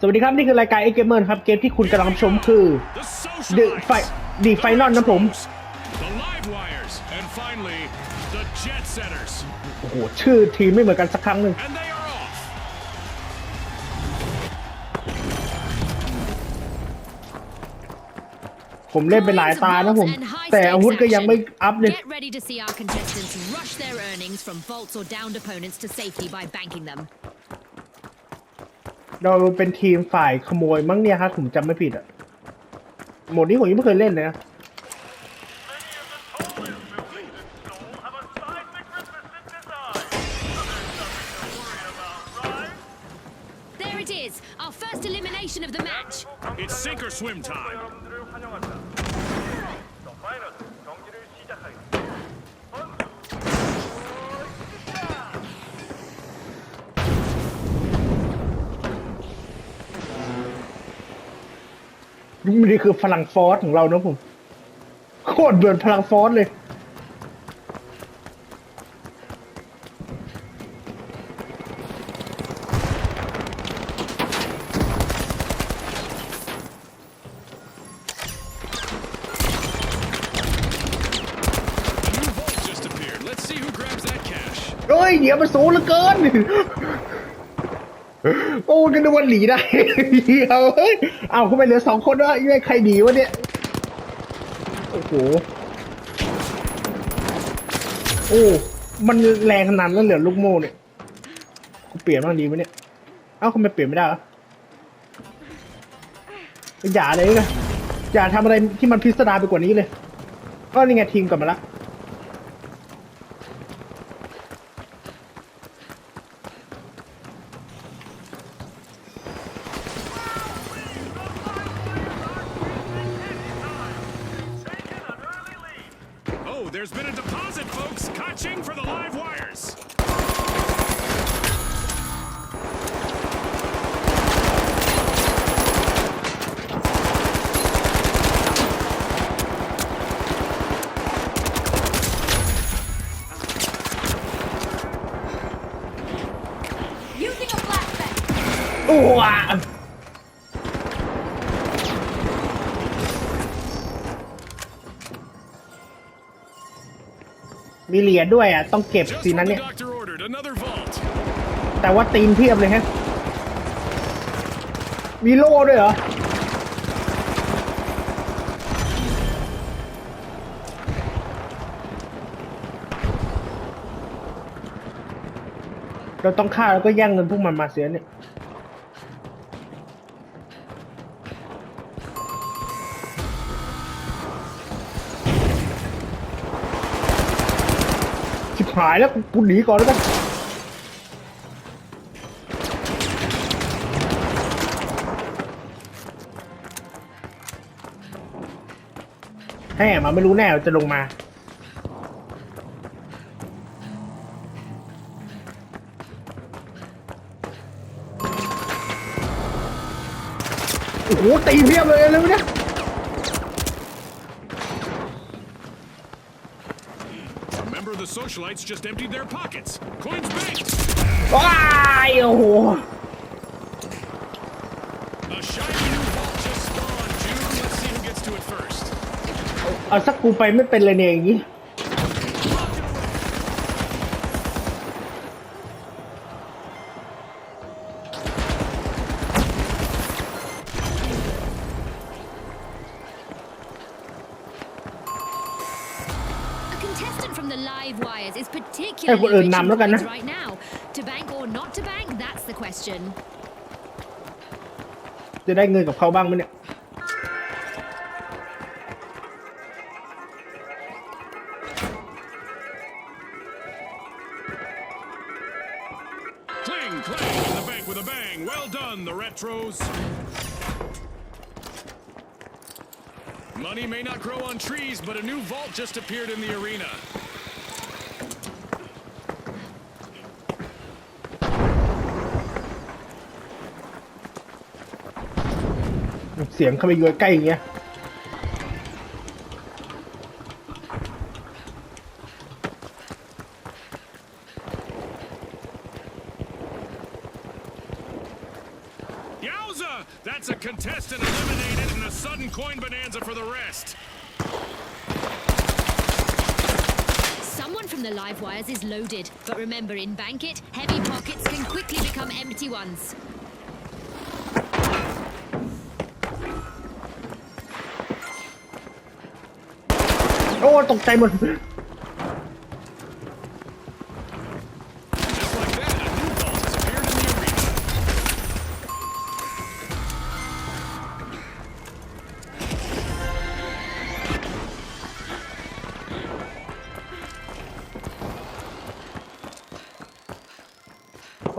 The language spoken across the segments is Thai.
สวัสดีครับ นี่คือรายการ X Gamer ครับ เกมที่คุณกำลังชมคือ The The Fi The Final นะผม The Live Wires and finally the Jet Setters โอ้โห ชื่อทีมไม่เหมือนกันสักครั้งหนึ่ง and they are off ผมเล่นไปหลายตานะผม แต่อาวุธก็ยังไม่อัพเลย เราเป็นทีมฝ่ายขโมยมั้งเนี่ยฮะผมจำไม่ผิดอะโหมดนี้ผมยังไม่เคยเล่นเลยนะ นี่คือพลังฟอสของเรานะผม โคตรเบือนพลังฟอสเลย A new vault just appeared let's see who grabs that cash เฮ้ยเดี๋ยวมันสูงเหลือเกิน โอ้กันนึกว่าหนีได้เดี๋ยวเฮ้ยเอาเข้าไปเหลือสองคนวะยังไงใครหนีวะเนี่ย โอ้โห โอ้ มันแรงขนาดนั้นเหลือลูกโม่เนี่ย กูเปลี่ยนบ้างดีไหมเนี่ย เอ้าทำไมเปลี่ยนไม่ได้วะอย่าเลยนะอย่าทำอะไรที่มันพิสดารไปกว่านี้เลยก็นี่ไงทีมกลับมาละ taking an early lead. oh there's been a deposit folks catching for the Live Wires Using a flashbang. โอ้วะ มีเหรียญด้วยอะ ต้องเก็บ just สิ what นั้น the เนี่ย doctor ordered another vault แต่ว่าตีนเพียบเลยฮะ มีโล่ด้วยเหรอ เราต้องฆ่าแล้วก็แย่งเงินพวกมันมาเสียเนี่ย หายแล้วกูกูหนีก่อนแล้วกันแห่มาไม่รู้แน่ว่าจะลงมา โอ้โหตีเพียบเลยเลยเนี่ย a member of the socialites just emptied their pockets coins banked ว้ายโอ้โห a shiny new vault just spawned June let's see who gets to it first เอาสักกูไปไม่เป็นเลยเนี่ยอย่างนี้ contestant from the live wires is ให้ particularly คนอื่น rich in นำแล้วกันนะ points right now. To bank or not to bank, that's the question. จะได้เงินกับเขาบ้างไหมเนี่ย Cling, clang, in the bank with a bang. Well done, the retros. Money may not grow on trees, but a new vault just appeared in the arena. Xiềng. a contestant eliminated and a sudden coin bonanza for the rest. Someone from the live wires is loaded, but remember in Bank It, heavy pockets can quickly become empty ones. โอ้ตกใจหมด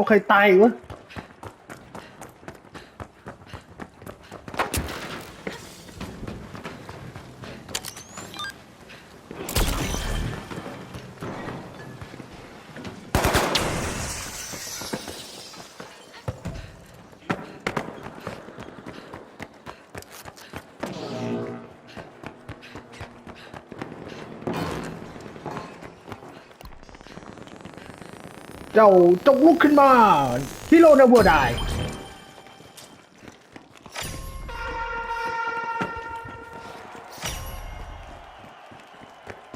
โอเคตายอีกวะ เจ้าจงลุกขึ้นมาฮิโร่นาบัวได้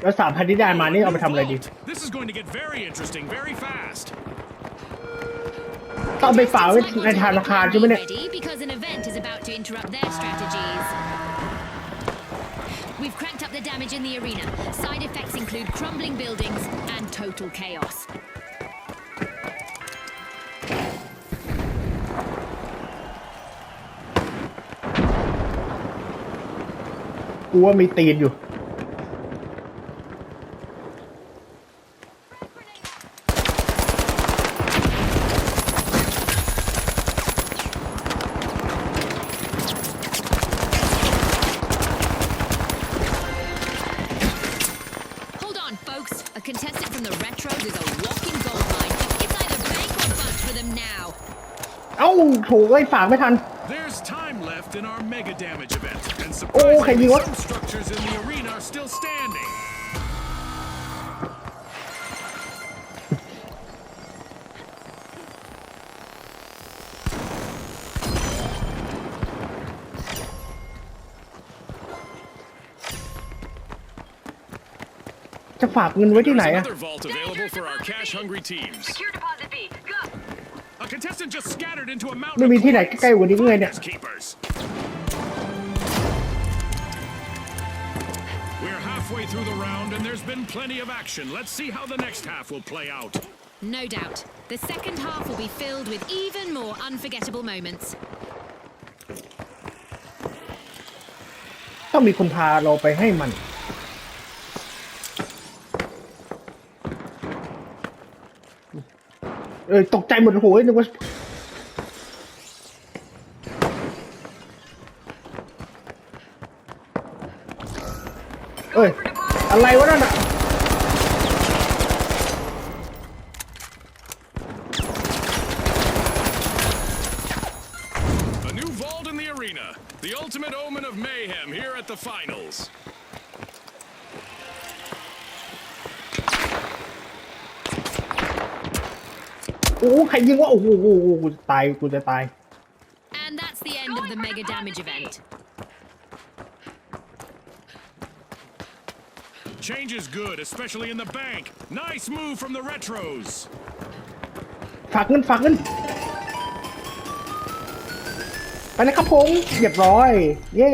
แล้วสามพันที่ได้มานี่เอาไปทำอะไรดี This is going to get very interesting very fast. ต้องไปฝากไว้ Contestants might ใน want to ธ have นา a คาร plan ใช่ไหมเนี่ย ready because an event is about to interrupt their strategies. We've cranked up the damage in the arena. Side effects include crumbling buildings and total chaos. กูว่ามีตีนอยู่ Hold on, folks. A contestant from the retros is a walking gold mine. It's either bank or bust for them now. เอ้าโถูกไอ้ยฝากไม่ทัน There's time left in our mega damage event, and Oh, okay, surprisingly, you what? some structures in the arena are still standing. จะฝากเงินไว้ที่ไหน There's อะ another vault available for our cash-hungry teams. Secure deposit B. Go. A contestant just scattered into a mountain ไม่ of มีที่ไหน coins. ใกล้ๆกว่านี้เลยเนี่ย halfway through the round, and there's been plenty of action. Let's see how the next half will play out. No doubt. The second half will be filled with even more unforgettable moments. ต้องมีคนพาเราไปให้มัน เออตกใจหมดโหยนึกว่า เอ้ย อะไรวะนั่นอะ A new vault in the arena. The ultimate omen of mayhem here at the finals. โอ้ใครยิงวะโอ้โหโอ้โหกูจะตาย กูจะตาย And that's the end of the mega damage event. Change is good, especially in the bank. Nice move from the retros. ฝากเงินฝากเงินไปนะครับผมเรียบร้อย เย้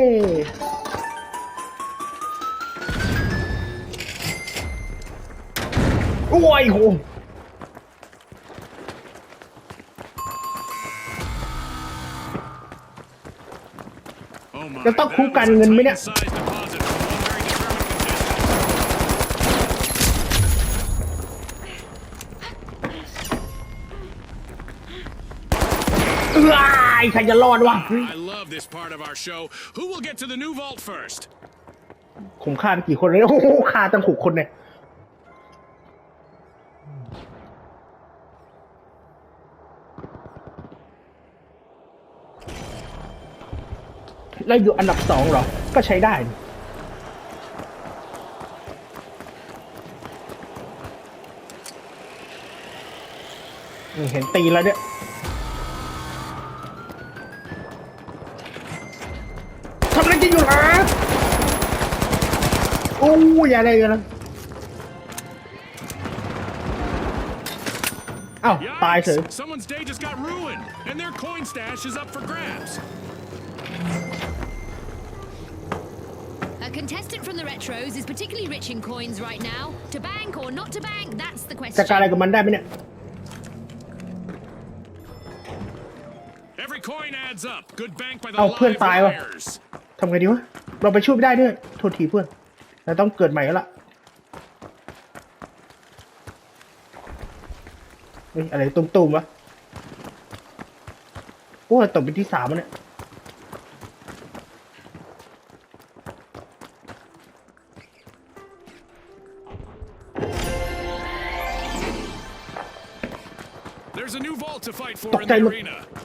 โอ้ยโห Oh my, จะต้อง that คู่กัน was a เงินไหมเนี่ย Titan-sized deposit from one very determined contestant. เอ้ยใครจะรอดวะ I love this part of our show. Who will get to the new vault first? ผมฆ่าไปกี่คนเลยโอ้โหฆ่าตั้งหกคนเนี่ยแล้วอยู่อันดับสองเหรอ ก็ใช้ได้นี่นี่เห็นตีแล้วเนี่ย อยู่แล้วโอ้ยอย่าอะไรกันนะเอ้าตายเฉย Yikes! Someone's day just got ruined, and their coin stash is up for grabs. A contestant from the retros is particularly rich in coins right now. To bank or not to bank, that's the จัดการอะไร question. กับมันได้ไหมเนี่ย Every coin adds up. Good bank by the Oh, พื่อน live ตายวะ wires. ทำไงดีวะ เราไปช่วยไม่ได้ด้วย โทษทีเพื่อนเราต้องเกิดใหม่แล้วล่ะเฮ้ยอะไรตุ้มๆวะ โอ้ยตกเป็นที่สามแล้วเนี่ย There's a new vault to fight for Tốc in tay the luôn. arena.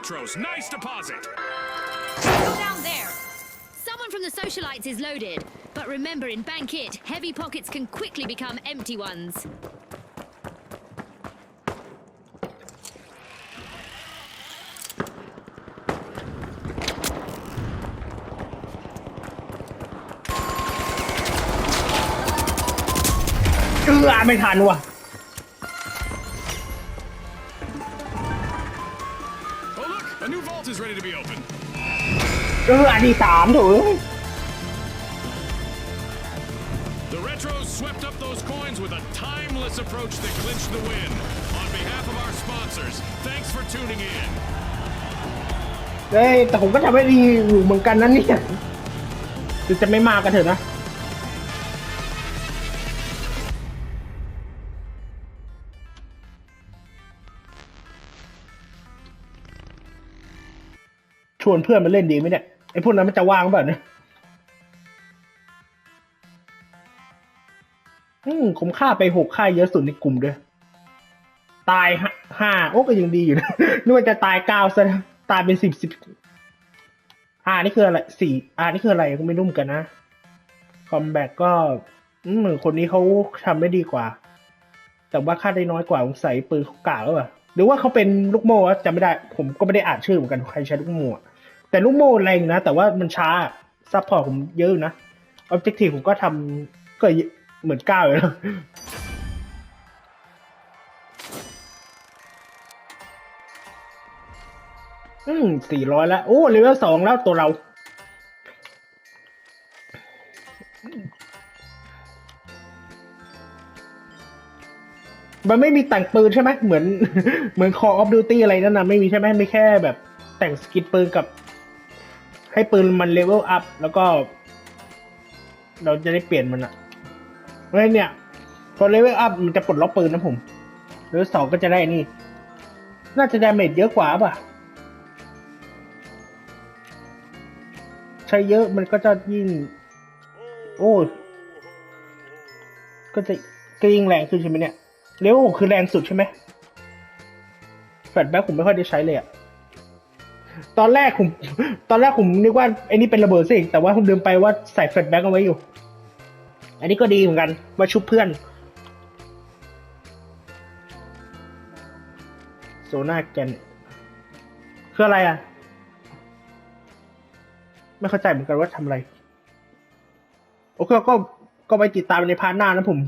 steady from the retros. Nice deposit. Go down there. Someone from the socialites is loaded. But remember, in Bank It, heavy pockets can quickly become empty ones. เออไม่ทันว่ะ อออันที่สามโถูก The retros swept up those coins with a timeless approach that clinched the win. On behalf of our sponsors, thanks for tuning in. เฮ้ยแต่ผมก็ทำได้ดีอยู่เหมือนกันนะเนี่ยคือจะไม่มากันเถอะนะ ชวนเพื่อนมาเล่นดีไหมเนี่ย ไอ้พวกนั้นมันจะว่างแบบนี่ยอืมผมฆ่าไปหกค่ายเยอะสุดในกลุ่มด้วย ตายห้าโอ้ก็ยังดีอยู่นะนึกว่าจะตายเก้าซะตายเป็นสิบสิบอ่านี่คืออะไรสี่อ่านี่คืออะไรก็ไม่รู้เหมือนกันนะ คอมแบทก็อืมคนนี้เขาทำได้ดีกว่า แต่ว่าค่าได้น้อยกว่าสงสัยปืนเขากากหรือเปล่าหรือว่าเขาเป็นลูกโม่วะจำไม่ได้ ผมก็ไม่ได้อ่านชื่อเหมือนกันใครใช้ลูกโม่อะ แต่ลูกโม่แรงนะ แต่ว่ามันช้าซัพพอร์ตผมเยอะนะออบเจกตีผมก็ทำก็เหมือนก้าวอยู่แล้วอืมสี่ร้อยแล้ว โอ้เลเวลสองแล้วตัวเรา มันไม่มีแต่งปืนใช่ไหมเหมือน เหมือน Call of Duty อะไรนั่นนะไม่มีใช่ไหมไม่แค่แบบแต่งสกินปืนกับ ให้ปืนมันเลเวลอัพแล้วก็ เราจะได้เปลี่ยนมันอะเพราะฉะนั้นเนี่ย พอเลเวลอัพมันจะปลดล็อกปืนนะผมเลเวลสองก็จะได้นี่ น่าจะดาเมจเยอะกว่าป่ะ ใช้เยอะมันก็จะยิ่ง โอ้ก็จะก็ยิ่งแรงขึ้นใช่ไหมเนี่ยเลเวลหกคือแรงสุดใช่ไหมแฟลชแบ็กผมไม่ค่อยได้ใช้เลยอะ ตอนแรกผม ตอนแรกผมนึกว่าไอ้นี่เป็นระเบิดสิแต่ว่าผมลืมไปว่าใส่แฟลชแบ็กเอาไว้อยู่ อันนี้ก็ดีเหมือนกันว่าชุบเพื่อน โซน่าแกนคืออะไรอะ ไม่เข้าใจเหมือนกันว่าทำอะไร โอเคก็ก็ไปติดตามในพาร์ทหน้านะผม